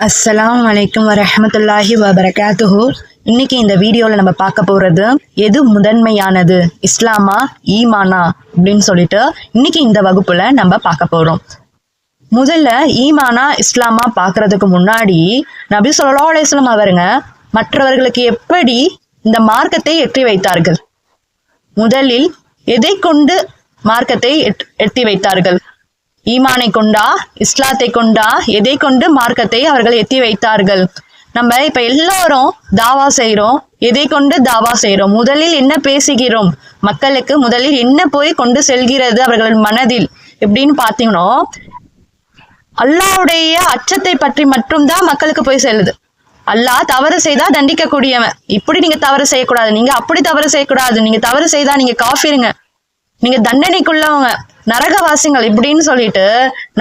அஸ்லாம் வலைக்கம் வரமத்துல்லாஹி வபரகாத்துஹு. இன்னைக்கு இந்த வீடியோவில் நம்ம பார்க்க போகிறது எது முதன்மையானது இஸ்லாமா ஈமானா அப்படின்னு சொல்லிட்டு இன்னைக்கு இந்த வகுப்பில் நம்ம பார்க்க போகிறோம் முதல்ல ஈமானா இஸ்லாமா பார்க்கறதுக்கு முன்னாடி நபி ஸல்லல்லாஹு அலைஹி அவருங்க மற்றவர்களுக்கு எப்படி இந்த மார்க்கத்தை எட்டி வைத்தார்கள்? முதலில் எதை கொண்டு மார்க்கத்தை எட்- எட்டி வைத்தார்கள்? ஈமானை கொண்டா இஸ்லாத்தை கொண்டா எதை கொண்டு மார்க்கத்தை அவர்கள் எத்தி வைத்தார்கள்? நம்ம இப்ப எல்லாரும் தாவா செய்கிறோம் எதை கொண்டு தாவா செய்கிறோம் முதலில் என்ன பேசுகிறோம்? மக்களுக்கு முதலில் என்ன போய் கொண்டு செல்கிறது அவர்கள் மனதில்? எப்படின்னு பார்த்தீங்கன்னா அல்லாவுடைய அச்சத்தை பற்றி மட்டும்தான் மக்களுக்கு போய் செல்லுது. அல்லாஹ் தவறு செய்தா தண்டிக்க கூடியவன் இப்படி நீங்க தவறு செய்யக்கூடாது. நீங்க அப்படி தவறு செய்யக்கூடாது. நீங்க தவறு செய்தா நீங்க காஃபிருங்க. நீங்க தண்டனைக்குள்ளவங்க. நரகவாசிகள் இப்படின்னு சொல்லிட்டு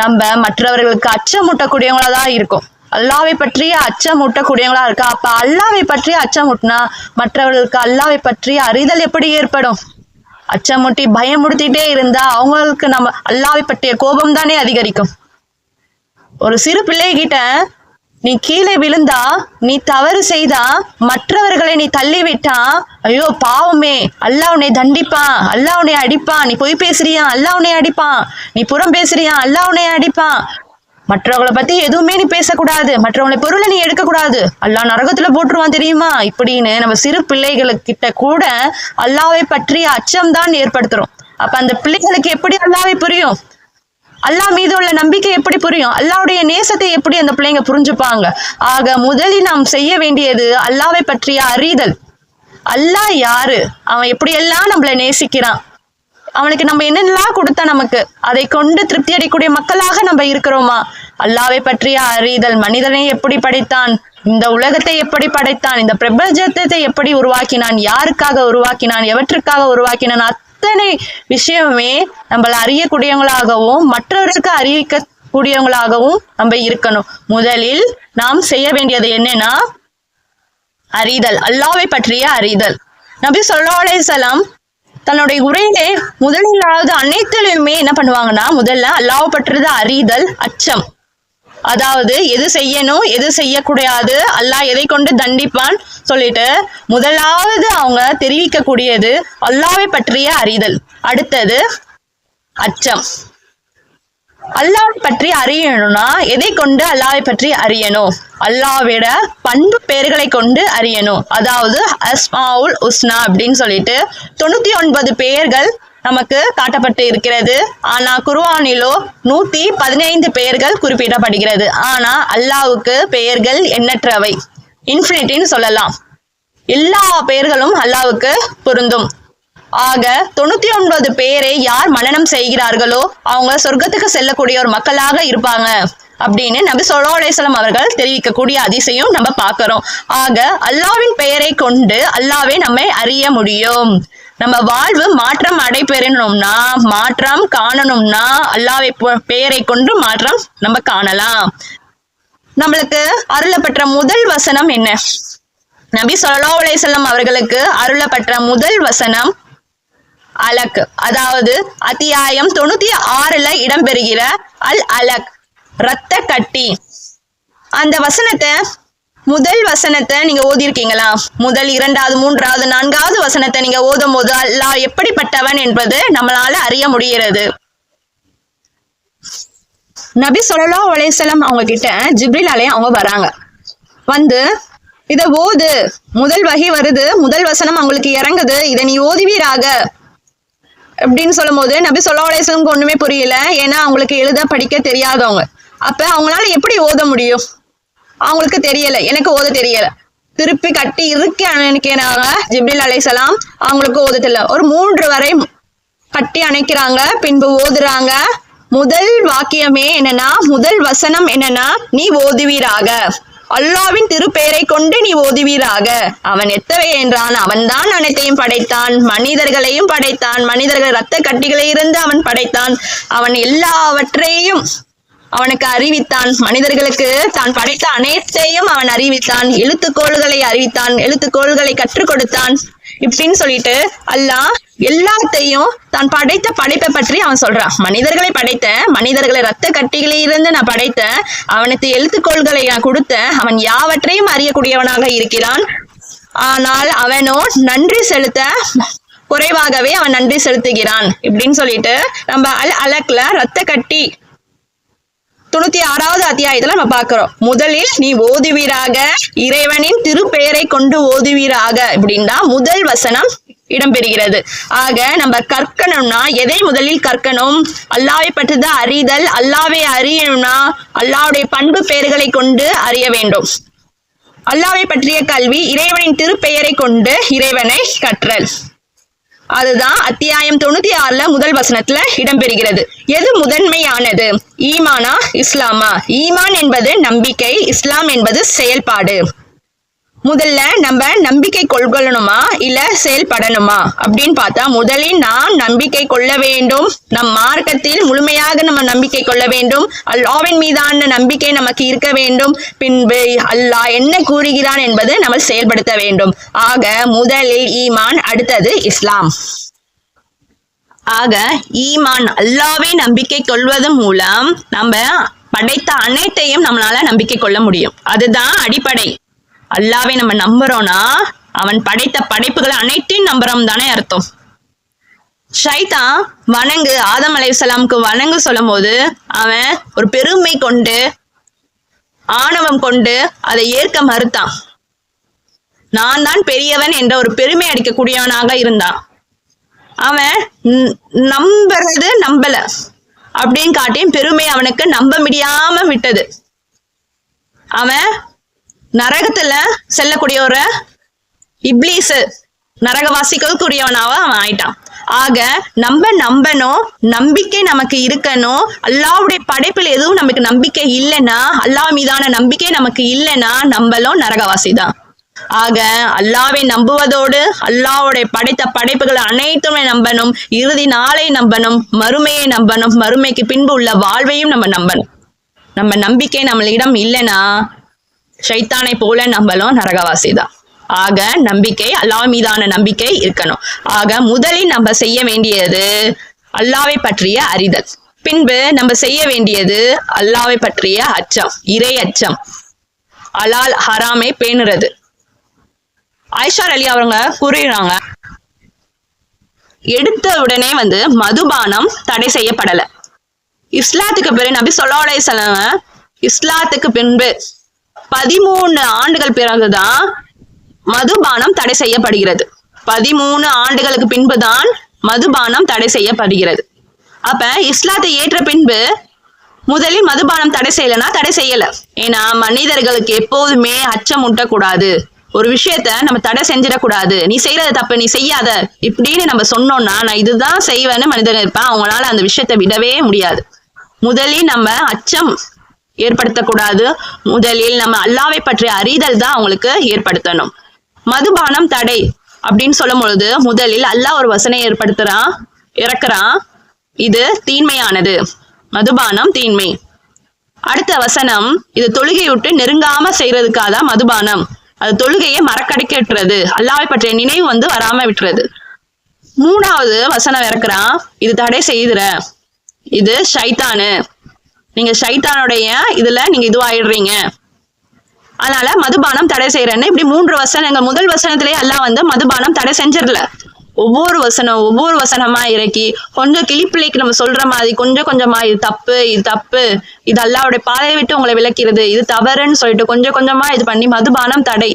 நம்ம மற்றவர்களுக்கு அச்சமூட்டக்கூடியவங்களா தான் இருக்கும். அல்லாவை பற்றிய அச்சமூட்டக்கூடியவங்களா இருக்கா? அப்ப அல்லாவை பற்றிய அச்சமூட்டினா மற்றவர்களுக்கு அல்லாவை பற்றிய அறிதல் எப்படி ஏற்படும்? அச்சமூட்டி பயமுடுத்திட்டே இருந்தா அவங்களுக்கு நம்ம அல்லாவை பற்றிய கோபம் தானே அதிகரிக்கும். ஒரு சிறு பிள்ளைகிட்ட நீ கீழே விழுந்தா நீ தவறு செய்தா மற்றவர்களை நீ தள்ளி விட்டா ஐயோ பாவமே. அல்லா உன்னை தண்டிப்பான் அல்லாஹ் உன்னை அடிப்பான் நீ பொய் பேசுறியா? அல்லா உன்னை அடிப்பான் நீ புறம் பேசுறியா? அல்லா உன்னை அடிப்பான் மற்றவங்களை பத்தி எதுவுமே நீ பேசக்கூடாது. மற்றவங்களை பொருளை நீ எடுக்கக்கூடாது. அல்லாஹ் நரகத்துல போட்டுருவான் தெரியுமா? இப்படின்னு நம்ம சிறு பிள்ளைகளுக்கிட்ட கூட அல்லாவை பற்றிய அச்சம் தான் ஏற்படுத்துறோம். அப்ப அந்த பிள்ளைகளுக்கு எப்படி அல்லாவை புரியும்? அல்லாஹ் மீது உள்ள நம்பிக்கை எப்படி புரியும்? அல்லாவுடைய நேசத்தை எப்படி அந்த பிள்ளைங்க புரிஞ்சுப்பாங்க? ஆக முதலில் நாம் செய்ய வேண்டியது அல்லாவை பற்றிய அறிதல். அல்லாஹ் யாரு? அவன் எப்படியெல்லாம் நம்மளை நேசிக்கிறான்? அவனுக்கு நம்ம என்னென்னலாம் கொடுத்தா நமக்கு? அதை கொண்டு திருப்தி அடையக்கூடிய மக்களாக நம்ம இருக்கிறோமா? அல்லாவை பற்றிய அறிதல். மனிதனை எப்படி படைத்தான்? இந்த உலகத்தை எப்படி படைத்தான்? இந்த பிரபஞ்சத்தை எப்படி உருவாக்கினான்? யாருக்காக உருவாக்கினான்? எவற்றுக்காக உருவாக்கினான்? அத்தனை விஷயமே நம்மள அறியக்கூடியவங்களாகவும் மற்றவர்களுக்கு அறிவிக்க கூடியவங்களாகவும் நம்ம இருக்கணும். முதலில் நாம் செய்ய வேண்டியது என்னன்னா அறிதல். அல்லாவை பற்றிய அறிதல். நபி ஸல்லல்லாஹு சலாம் தன்னுடைய உரையிலே முதலிலாவது அனைத்திலுமே என்ன பண்ணுவாங்கன்னா முதல்ல அல்லாஹ் பற்றியது அறிதல் அச்சம். அதாவது எது செய்யணும் எது செய்யக்கூடாது அல்லாஹ் எதை கொண்டு தண்டிப்பான் சொல்லிட்டு முதலாவது அவங்க தெரிவிக்கக்கூடியது அல்லாவை பற்றிய அறிதல். அடுத்தது அச்சம். அல்லாவை பற்றி அறியணும்னா எதை கொண்டு அல்லாவை பற்றி அறியணும்? அல்லாவிட பண்பு பெயர்களை கொண்டு அறியணும். அதாவது அஸ்மாவுல் உஸ்னா அப்படின்னு சொல்லிட்டு தொண்ணூத்தி ஒன்பது பெயர்கள் நமக்கு காட்டப்பட்டு இருக்கிறது. ஆனா குர்வானிலோ நூத்தி பதினைந்து பெயர்கள் குறிப்பிடப்படுகிறது. ஆனா அல்லாவுக்கு பெயர்கள் எண்ணற்றவை. இன்ஃபினிட்டின்னு சொல்லலாம். எல்லா பெயர்களும் அல்லாவுக்கு பொருந்தும். ஆக தொண்ணூத்தி ஒன்பது பேரை யார் மனநம் செய்கிறார்களோ அவங்க சொர்க்கத்துக்கு செல்லக்கூடிய ஒரு மக்களாக இருப்பாங்க. அப்படின்னு நபி சொல்லா அலைஹி அவர்கள் தெரிவிக்கக்கூடிய அதிசயம் நம்ம பார்க்கிறோம். ஆக அல்லாவின் பெயரை கொண்டு அல்லாவே நம்மை அறிய முடியும். நம்ம வாழ்வு மாற்றம் அடைபெறணும்னா மாற்றம் காணணும்னா அல்லாவை பெயரை கொண்டு மாற்றம் நம்ம காணலாம். நம்மளுக்கு அருளப்பட்ட முதல் வசனம் என்ன? நபி சொல்லா அலைஹி அவர்களுக்கு அருளப்பட்ட முதல் வசனம் அலக். அதாவது அத்தியாயம் தொண்ணூத்தி ஆறுல இடம்பெறுகிற அல் அலக் ரத்த கட்டி. அந்த வசனத்தை முதல் வசனத்தை நீங்க ஓதியிருக்கீங்களா முதல் இரண்டாவது மூன்றாவது நான்காவது வசனத்தை நீங்க ஓதும் போது அல்லாஹ் எப்படிப்பட்டவன் என்பது நம்மளால அறிய முடிகிறது. நபி சொல்லலா ஒலேசலம் அவங்க கிட்ட ஜிப்ரில் அவங்க வராங்க. வந்து இத ஓது. முதல் வகை வருது. முதல் வசனம் அவங்களுக்கு இறங்குது. இதை நீ ஓதுவீராக. அப்படின்னு சொல்லும்போது நபி சொல்லா அலைஹி ஒண்ணுமே புரியல. ஏன்னா அவங்களுக்கு எழுத படிக்க தெரியாதவங்க. அப்ப அவங்களால எப்படி ஓத முடியும்? அவங்களுக்கு தெரியல. எனக்கு ஓத தெரியல. திருப்பி கட்டி இருக்க அணைக்கிறாங்க ஜிப்ரில் அலைசலாம் அவங்களுக்கு ஓத தெரியல ஒரு மூன்று வரை கட்டி அணைக்கிறாங்க. பின்பு ஓதுறாங்க. முதல் வாக்கியமே என்னன்னா முதல் வசனம் என்னன்னா நீ ஓதுவீராக. அல்லாவின் திருப்பெயரை கொண்டு நீ ஓதுவீராக. அவன் எத்தவை என்றான். அவன்தான் அனைத்தையும் படைத்தான். மனிதர்களையும் படைத்தான். மனிதர்கள் இரத்த கட்டிகளை இருந்து அவன் படைத்தான். அவன் எல்லாவற்றையும் அவனுக்கு அறிவித்தான். மனிதர்களுக்கு தான் படைத்த அனைத்தையும் அவன் அறிவித்தான். எழுத்துக்கோள்களை அறிவித்தான். எழுத்துக்கோள்களை கற்றுக் கொடுத்தான். இப்படின்னு சொல்லிட்டு அல்லாஹ் எல்லாத்தையும் தான் படைத்த படைப்பை பற்றி அவன் சொல்றான். மனிதர்களை படைத்த மனிதர்களை ரத்த கட்டிகளில் இருந்து நான் படைத்த அவனுக்கு எழுத்துக்கோள்களை நான் கொடுத்த அவன் யாவற்றையும் அறியக்கூடியவனாக இருக்கிறான். ஆனால் அவனோ நன்றி செலுத்த குறைவாகவே அவன் நன்றி செலுத்துகிறான். இப்படின்னு சொல்லிட்டு நம்ம அல் அலக்ல ரத்த கட்டி தொண்ணூத்தி ஆறாவது அத்தியாயத்துல நம்ம பாக்குறோம் முதலில் நீ ஓதுவீராக இறைவனின் திருப்பெயரை கொண்டு ஓதுவீராக அப்படின்னா முதல் வசனம் இடம்பெறுகிறது. ஆக நம்ம கற்கணும்னா எதை முதலில் கற்கணும்? அல்லாவை பற்றிதான் அறிதல் அல்லாவை அறியணும்னா அல்லாவுடைய பண்பு பெயர்களை கொண்டு அறிய வேண்டும். அல்லாவை பற்றிய கல்வி இறைவனின் திருப்பெயரை கொண்டு இறைவனை கற்றல். அதுதான் அத்தியாயம் தொண்ணூத்தி ஆறுல முதல் வசனத்துல இடம்பெறுகிறது. எது முதன்மையானது? ஈமானா இஸ்லாமா? ஈமான் என்பது நம்பிக்கை இஸ்லாம் என்பது செயல்பாடு. முதல்ல நம்ம நம்பிக்கை கொள்கொள்ளணுமா இல்ல செயல்படணுமா அப்படின்னு பார்த்தா முதலில் நாம் நம்பிக்கை கொள்ள வேண்டும். நம் மார்க்கத்தில் முழுமையாக நம்ம நம்பிக்கை கொள்ள வேண்டும். அல்லாவின் மீதான நம்பிக்கை நமக்கு இருக்க வேண்டும். பின்பு அல்லாஹ் என்ன கூறுகிறான் என்பது நம்ம செயல்படுத்த வேண்டும். ஆக முதலில் ஈமான் அடுத்தது இஸ்லாம். ஆக ஈமான் அல்லாவே நம்பிக்கை கொள்வதன் மூலம் நம்ம படைத்த அனைத்தையும் நம்மளால நம்பிக்கை கொள்ள முடியும். அதுதான் அடிப்படை. அல்லாவை நம்ம நம்புறோம்னா அவன் படைத்த படைப்புகளை அனைத்தையும் நம்புறோம் தானே அர்த்தம். ஷைதா வணங்கு ஆதம் அலைசலாமுக்கு வணங்கு சொல்லும் போது அவன் ஒரு பெருமை கொண்டு ஆணவம் கொண்டு அதை ஏற்க மறுத்தான். நான் தான் பெரியவன் என்ற ஒரு பெருமை அடிக்கக்கூடியவனாக இருந்தான். அவன் நம்புறது நம்பல. அப்படின்னு காட்டியும் பெருமை அவனுக்கு நம்ப முடியாம விட்டது. அவன் நரகத்துல செல்லக்கூடிய ஒரு இப்லீஸ் நரகவாசிகளுக்குரியவனாக அவன் ஆயிட்டான். ஆக நம்ம நம்பணும் நம்பிக்கை நமக்கு இருக்கணும் அல்லாவுடைய படைப்பில் எதுவும் நமக்கு நம்பிக்கை இல்லைன்னா அல்லாஹ் மீதான நம்பிக்கை நமக்கு இல்லைன்னா நம்மளும் நரகவாசி தான். ஆக அல்லாவை நம்புவதோடு அல்லாவுடைய படைத்த படைப்புகள் அனைத்துமே நம்பணும் இறுதி நாளை நம்பணும் மறுமையை நம்பணும் மறுமைக்கு பின்பு உள்ள வாழ்வையும் நம்ம நம்பணும். நம்ம நம்பிக்கை நம்மளிடம் இல்லைன்னா ஷைத்தானை போல நம்மளும் நரகவாசி தான் ஆக நம்பிக்கை அல்லாஹ் மீதான நம்பிக்கை இருக்கணும். ஆக முதலில் நம்ம செய்ய வேண்டியது அல்லாவை பற்றிய அறிதல். பின்பு நம்ம செய்ய வேண்டியது அல்லாவை பற்றிய அச்சம் இறை அச்சம். அலால் ஹராமை பேணுறது. ஆயிஷார் அலி அவங்க கூறுகிறாங்க எடுத்த உடனே வந்து மதுபானம் தடை செய்யப்படலை. இஸ்லாத்துக்கு பிறகு நபி சொல்லா அலைஹிஸ்ஸலாம் இஸ்லாத்துக்கு பின்பு பதிமூணு ஆண்டுகள் பிறகுதான் மதுபானம் தடை செய்யப்படுகிறது. பதிமூணு ஆண்டுகளுக்கு பின்புதான் மதுபானம் தடை செய்யப்படுகிறது. அப்ப இஸ்லாத்தை ஏற்ற பின்பு முதலில் மதுபானம் தடை செய்யலைன்னா தடை செய்யல. ஏன்னா மனிதர்களுக்கு எப்போதுமே அச்சம் ஊட்டக்கூடாது. ஒரு விஷயத்த நம்ம தடை செஞ்சிடக்கூடாது. நீ செய்யறது தப்பு நீ செய்யாத இப்படின்னு நம்ம சொன்னோம்னா நான் இதுதான் செய்வேன்னு மனிதன் இருப்பேன் அவங்களால அந்த விஷயத்தை விடவே முடியாது. முதலில் நம்ம அச்சம் ஏற்படுத்தக்கூடாது. முதலில் நம்ம அல்லாவை பற்றிய அறிதல் தான் அவங்களுக்கு ஏற்படுத்தணும். மதுபானம் தடை அப்படின்னு சொல்லும் பொழுது முதலில் அல்லாஹ் ஒரு வசனை ஏற்படுத்துறான் இறக்குறான். இது தீன்மையானது. மதுபானம் தீன்மை. அடுத்த வசனம் இது தொழுகை விட்டு நெருங்காம செய்யறதுக்காக தான் மதுபானம். அது தொழுகையை மறக்கடிக்கட்டுறது. அல்லாவை பற்றிய நினைவு வந்து வராம விட்டுறது. மூணாவது வசனம் இறக்குறான் இது தடை செய்துற. இது ஷைத்தானு. நீங்க சைத்தானுடைய இதுல நீங்க இதுவாயிடுறீங்க. அதனால மதுபானம் தடை செய்யறேன்னு இப்படி மூன்று வசனங்கள் முதல் வசனத்திலே எல்லாம் வந்து மதுபானம் தடை செஞ்சிடல. ஒவ்வொரு வசனம் ஒவ்வொரு வசனமா இறக்கி கொஞ்சம் கிளிப்பிள்ளைக்கு நம்ம சொல்ற மாதிரி கொஞ்சம் கொஞ்சமா இது தப்பு இது தப்பு இது அல்லாவுடைய பாதையை விட்டு உங்களை விளக்கிறது இது தவறுன்னு சொல்லிட்டு கொஞ்சம் கொஞ்சமா இது பண்ணி மதுபானம் தடை.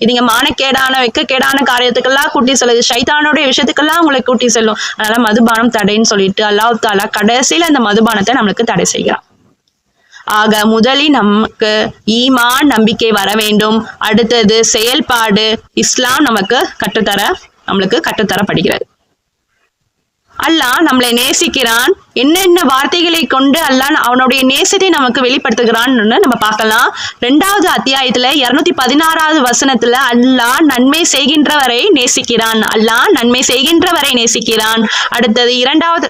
இதுங்க மானக்கேடான வெக்கக்கேடான காரியத்துக்கெல்லாம் கூட்டி செல்லுது சைத்தானுடைய விஷயத்துக்கெல்லாம் உங்களை கூட்டி செல்லும். அதனால மதுபானம் தடைன்னு சொல்லிட்டு அல்லாஹ் தாலா கடைசியில அந்த மதுபானத்தை நம்மளுக்கு தடை செய்கிறான். ஆக முதலில் நமக்கு ஈமான் நம்பிக்கை வர வேண்டும். அடுத்தது செயல்பாடு. இஸ்லாம் நமக்கு கற்றுத்தர நம்மளுக்கு கற்றுத்தரப்படுகிறது. அல்லாஹ் நம்மளை நேசிக்கிறான். என்னென்ன வார்த்தைகளை கொண்டு அல்லாஹ் அவனுடைய நேசத்தை நமக்கு வெளிப்படுத்துகிறான்னு நம்ம பார்க்கலாம். ரெண்டாவது அத்தியாயத்துல இருநூத்தி பதினாறாவது வசனத்துல அல்லாஹ் நன்மை செய்கின்றவரை நேசிக்கிறான். அல்லாஹ் நன்மை செய்கின்றவரை நேசிக்கிறான். அடுத்தது இரண்டாவது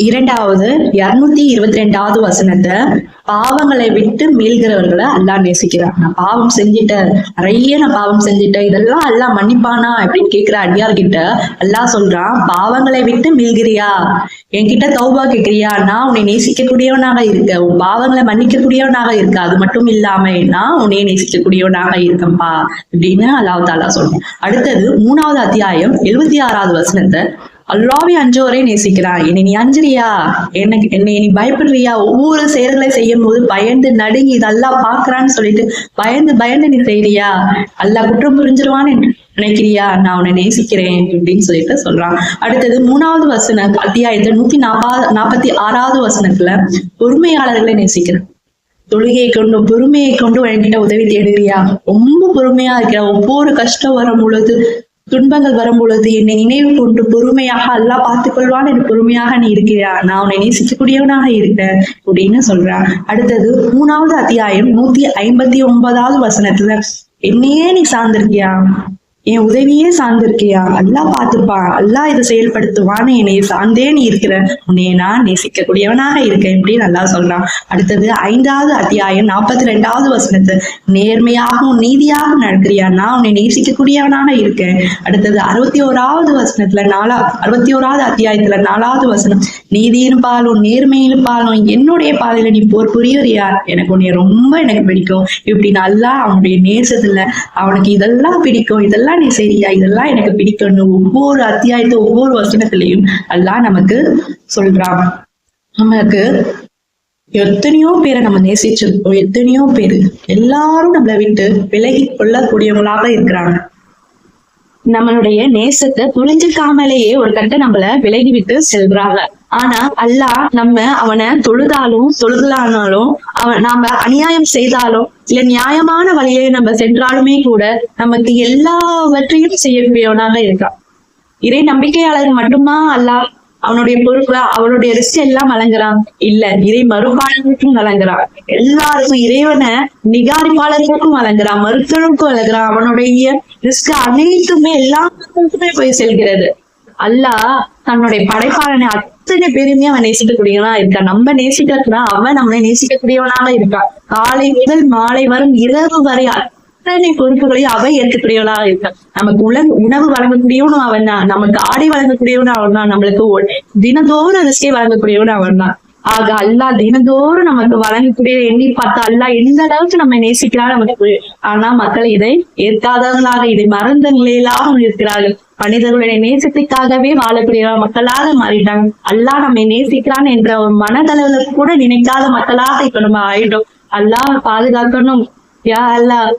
இரண்டாவது இருநூத்தி இருபத்தி ரெண்டாவது வசனத்தை பாவங்களை விட்டு மீள்கிறவர்களை அல்லாஹ் நேசிக்கிறான் நான் பாவம் செஞ்சிட்டேன் நிறைய நான் பாவம் செஞ்சிட்டேன் இதெல்லாம் அல்லாஹ் மன்னிப்பானா அப்படின்னு கேட்கிற அடியார்கிட்ட அல்லாஹ் சொல்றான் பாவங்களை விட்டு மீள்கிறியா? என்கிட்ட தௌபா கேட்கிறியா நான் உன்னை நேசிக்கக்கூடியவனாக இருக்க உன் பாவங்களை மன்னிக்கக்கூடியவனாக இருக்க அது மட்டும் இல்லாம நான் உன்னையே நேசிக்கக்கூடியவனாக இருக்கேன்பா அப்படின்னு அல்லாஹ் தாலா சொல்றேன். அடுத்தது மூணாவது அத்தியாயம் எழுபத்தி ஆறாவது வசனத்தை அல்லாவே அஞ்சோரை நேசிக்கிறான். என்னை நீ அஞ்சுறியா? எனக்கு என்னை நீ பயப்படுறியா? ஒவ்வொரு செயல்களை செய்யும் போது பயந்து நடுங்கி இது அல்லாஹ் பாக்குறான்னு சொல்லிட்டு பயந்து பயந்து நீ செய்யறியா அல்லாஹ் குற்றம் புரிஞ்சிருவான்னு நினைக்கிறியா? நான் உன்னை நேசிக்கிறேன் அப்படின்னு சொல்லிட்டு சொல்றான். அடுத்தது மூணாவது வசன அத்தியாயத்துல நூத்தி நாற்பது நாற்பத்தி ஆறாவது வசனத்துல பொறுமையாளர்களை நேசிக்கிறேன். தொழுகையை கொண்டு பொறுமையை கொண்டு என்கிட்ட உதவி தேடுறியா? ரொம்ப பொறுமையா இருக்கிற ஒவ்வொரு கஷ்டம் வரும் பொழுது துன்பங்கள் வரும் பொழுது என்னை நினைவு கொண்டு பொறுமையாக அல்லாஹ் பார்த்துக் கொள்வான் என்று பொறுமையாக நீ இருக்கிறா நான் உன்னை நேசிக்கக்கூடியவனாக இருக்கேன் அப்படின்னு சொல்றான். அடுத்தது மூணாவது அத்தியாயம் நூத்தி ஐம்பத்தி ஒன்பதாவது வசனத்துல என்னையே நீ சார்ந்திருக்கியா? என் உதவியே சார்ந்திருக்கியா? அல்லாஹ் பார்த்துப்பான் அல்லாஹ் இதை செயல்படுத்துவான்னு என்னை சார்ந்தே நீ இருக்கிற. உன்னை நான் நேசிக்கக்கூடியவனாக இருக்கேன் இப்படின்னு நல்லா சொல்றான். அடுத்தது ஐந்தாவது அத்தியாயம் நாற்பத்தி ரெண்டாவது வசனத்தை. நேர்மையாகவும் நீதியாகவும் நடக்கிறியா? நான் உன்னை நேசிக்கக்கூடியவனாக இருக்கேன். அடுத்தது அறுபத்தி ஓராவது வசனத்துல நாலா அறுபத்தி ஓராவது அத்தியாயத்துல நாலாவது வசனம். நீதியின் பாலும் நேர்மையின் பாலும் என்னுடைய பாதையில நீ போர் புரியறியா? எனக்கு உன்னை ரொம்ப எனக்கு பிடிக்கும். இப்படி நல்லா அவனுடைய நேசத்துல அவனுக்கு இதெல்லாம் பிடிக்கும். இதெல்லாம் நீ சரியா இதெல்லாம் எனக்கு பிடிக்கணும் ஒவ்வொரு அத்தியாயத்து ஒவ்வொரு வசனத்திலையும் எல்லாம் நமக்கு சொல்றான். நமக்கு எத்தனையோ பேரை நம்ம நேசிச்சிருக்கோம் எத்தனையோ பேரு எல்லாரும் நம்மளை விட்டு விலகி கொள்ளக்கூடியவங்களாக இருக்கிறாங்க. நம்மளுடைய நேசத்தை புரிஞ்சுக்காமலேயே ஒரு கட்ட நம்மள விலகி விட்டு செல்றாங்க. ஆனா அல்லாஹ் நம்ம அவனை தொழுதாலும் தொழுதலானாலும் அவன் நாம அநியாயம் செய்தாலும் இல்ல நியாயமான வழியை நம்ம சென்றாலுமே கூட நமக்கு எல்லாவற்றையும் செய்யக்கூடியவனாக இருக்கான். இறை நம்பிக்கையாளர் மட்டுமா அல்லாஹ் அவனுடைய பொறுப்புல அவனுடைய ரிஸ்க் எல்லாம் வழங்குறான்? இல்ல இறை மறுபாளர்களுக்கும் வழங்குறான். எல்லாருக்கும் இறைவனை நிகாரிப்பாளர்களுக்கும் வழங்குறான் மருத்துவருக்கும் வழங்குறான். அவனுடைய ரிஸ்க் அனைத்துமே எல்லா மக்களுக்குமே போய் செல்கிறது. அல்லாஹ் தன்னுடைய படைப்பாளனை அத்தனை பேருமே அவன் நேசிக்கக்கூடியவனா இருக்கான். நம்ம நேசிக்கிறதுனா அவன் நம்மளை நேசிக்கக்கூடியவனாக இருக்கான். காலை முதல் மாலை வரும் இரவு வரை அத்தனை பொறுப்புகளையும் அவன் ஏற்கக்கூடியவனாக இருக்கான். நமக்கு உல உணவு வழங்கக்கூடியவனும் அவன் தான் நமக்கு ஆடை வழங்கக்கூடியவனும் அவன் தான் நம்மளுக்கு ஒ- தினந்தோறும் ரிஸ்கை வழங்கக்கூடியவனும் அவன் தான் ஆக அல்லாஹ் தினந்தோறும் நமக்கு வழங்கக்கூடிய எண்ணி பார்த்தா அல்லாஹ் எந்த அளவுக்கு நம்ம நேசிக்கிறான் நமக்கு ஆனா மக்கள் இதை ஏற்காதவர்களாக இதை மறந்த நிலையிலாக இருக்கிறார்கள். மனிதர்களுடைய நேசத்துக்காகவே வாழக்கூடிய மக்களாக மாறிட்டாங்க. அல்லாஹ் நம்மை நேசிக்கிறான் என்ற ஒரு மனதளவுல கூட நினைக்காத மக்களாக இப்ப நம்ம ஆயிட்டோம். அல்லாஹ் பாதுகாக்கணும். யா அல்லாஹ்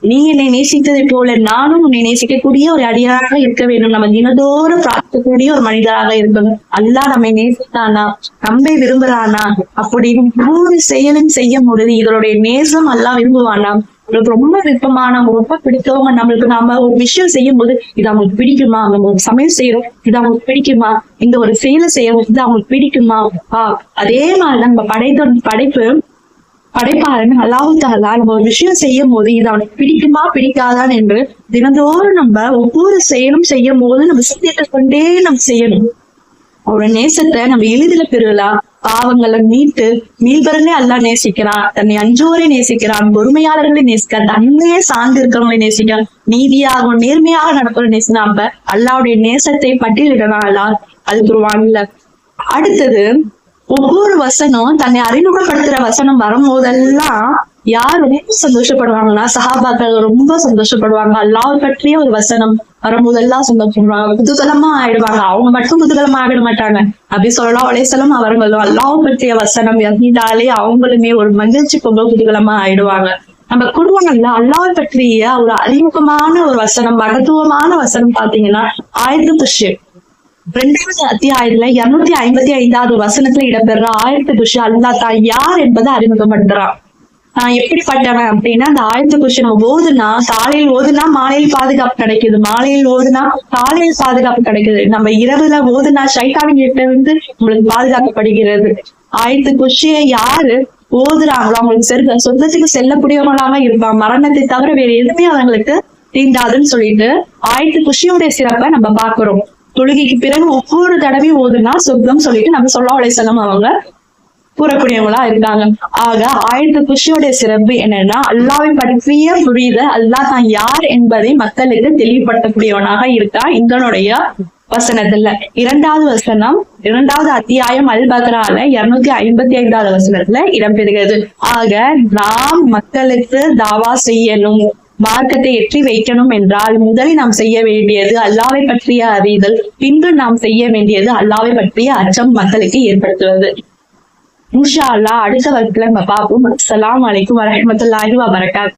நீ என்னை நேசித்ததை போல நானும் உன்னை நேசிக்கக்கூடிய ஒரு அடியாராக இருக்க வேண்டும். நம்ம தினதோறும் பிரார்த்திக்கக்கூடிய ஒரு மனிதராக இருக்கணும் அல்லா நம்மை நேசித்தானா? நம்மை விரும்புறானா? அப்படின்னு ஒவ்வொரு செயலும் செய்ய முடியுது இதனுடைய நேசம் அல்லா விரும்புவானா? நம்மளுக்கு ரொம்ப விருப்பமான ரொம்ப பிடித்தவங்க நம்மளுக்கு நாம ஒரு விஷயம் செய்யும் போது இது அவங்களுக்கு பிடிக்குமா? நம்ம ஒரு சமையல் செய்யறோம் இது அவங்களுக்கு பிடிக்குமா? இந்த ஒரு செயலை செய்யறோம் இது அவங்களுக்கு பிடிக்குமா? ஆஹ் அதே மாதிரிதான் நம்ம படைத்த படைப்பு படைப்பாளன் அல்லாஹு தாலா நம்ம ஒரு விஷயம் செய்யும் போது இது அவனுக்கு பிடிக்குமா பிடிக்காதான் என்று தினந்தோறும் நம்ம ஒவ்வொரு செயலும் செய்யும் போது நம்ம சிந்தித்து கொண்டே நம்ம செய்யணும். அவரோட நேசத்தை நம்ம எளிதில பெறலாம். பாவங்களை மீட்டு மீள்பரனே அல்லாஹ் நேசிக்கிறான். தன்னை அஞ்சோரை நேசிக்கிறான். பொறுமையாளர்களை நேசிக்கிறான். தன்னையே சார்ந்து இருக்கிறவங்களை நேசிக்கிறான். நீதியாகவும் நேர்மையாக நடக்கிற நேசினா அப்ப அல்லாவுடைய நேசத்தை பட்டியலிடலாம் அல்லா அதுக்கு ஒரு வாங்கல அடுத்தது ஒவ்வொரு வசனம் தன்னை அறிமுகப்படுத்துற வசனம் வரும்போதெல்லாம் யார் ரொம்ப சந்தோஷப்படுவாங்கன்னா சஹாபாக்கள் ரொம்ப சந்தோஷப்படுவாங்க. அல்லாஹ் பற்றிய ஒரு வசனம் வரும்போதெல்லாம் சந்தோஷப்படுவாங்க. குதூகலமா ஆயிடுவாங்க. அவங்க மட்டும் குதூகலமா ஆகிட மாட்டாங்க. அப்படி சொல்லலாம் அலேசலம் அவர்களும் அல்லாஹ் பற்றிய வசனம் இறங்கிட்டாலே அவங்களுமே ஒரு மகிழ்ச்சி பொங்கல் குதூகலமா ஆயிடுவாங்க. நம்ம குடும்பங்கள்ல அல்லாவை பற்றிய ஒரு அறிமுகமான ஒரு வசனம் மகத்துவமான வசனம் பாத்தீங்கன்னா ஆயுத குஷு ரெண்டாவது அத்தியாயத்துல இருநூத்தி ஐம்பத்தி ஐந்தாவது வசனத்துல இடம்பெற ஆயிரத்து குஷி அல்லா தான் யார் என்பதை அறிமுகப்படுத்துறான் ஆஹ் எப்படிப்பட்டவன் அப்படின்னா அந்த ஆயத்து குஷி நம்ம ஓதுனா காலையில் ஓதுனா மாலையில் பாதுகாப்பு கிடைக்குது. மாலையில் ஓதுனா காலையில் பாதுகாப்பு கிடைக்குது. நம்ம இரவுல ஓதுனா சைத்தாவின் கிட்ட இருந்து நம்மளுக்கு பாதுகாக்கப்படுகிறது. ஆயத்து குஷியை யாரு ஓதுறாங்களோ அவங்களுக்கு செருக சொந்தத்துக்கு செல்லக்கூடியவங்களாக இருப்பான். மரணத்தை தவிர வேற எதுவுமே அவங்களுக்கு தீண்டாதுன்னு சொல்லிட்டு ஆயத்து குஷியோட சிறப்பை நம்ம பாக்குறோம் தொழுகைக்கு பிறகு ஒவ்வொரு தடவையும் ஓதுனா சொர்க்கம் சொல்லிட்டு நம்ம சொல்லா செல்லம் அவங்க கூறக்கூடியவங்களா இருக்காங்க ஆக ஆயிரத்து குஷியோடைய சிறப்பு என்னன்னா அல்லாவை பற்றிய புரித அல்லாஹ் தான் யார் என்பதை மக்களுக்கு தெளிவுபடுத்தக்கூடியவனாக இருக்கா இந்தனுடைய வசனத்துல. இரண்டாவது வசனம் இரண்டாவது அத்தியாயம் அல் பக்ரால இருநூத்தி ஐம்பத்தி ஐந்தாவது வசனத்துல இடம்பெறுகிறது. ஆக நாம் மக்களுக்கு தாவா செய்யணும். மார்க்கத்தை எற்றி வைக்கணும் என்றால் முதலில் நாம் செய்ய வேண்டியது அல்லாவை பற்றிய அறிதல் பின்பு நாம் செய்ய வேண்டியது அல்லாவை பற்றிய அச்சம் மக்களுக்கு ஏற்படுத்துவது. இன்ஷா அல்லாஹ் அடுத்த வகுப்புல நம்ம பார்ப்போம். அஸ்ஸலாமு அலைக்கும் வரஹ்மத்துல்லாஹி வபரகாத்.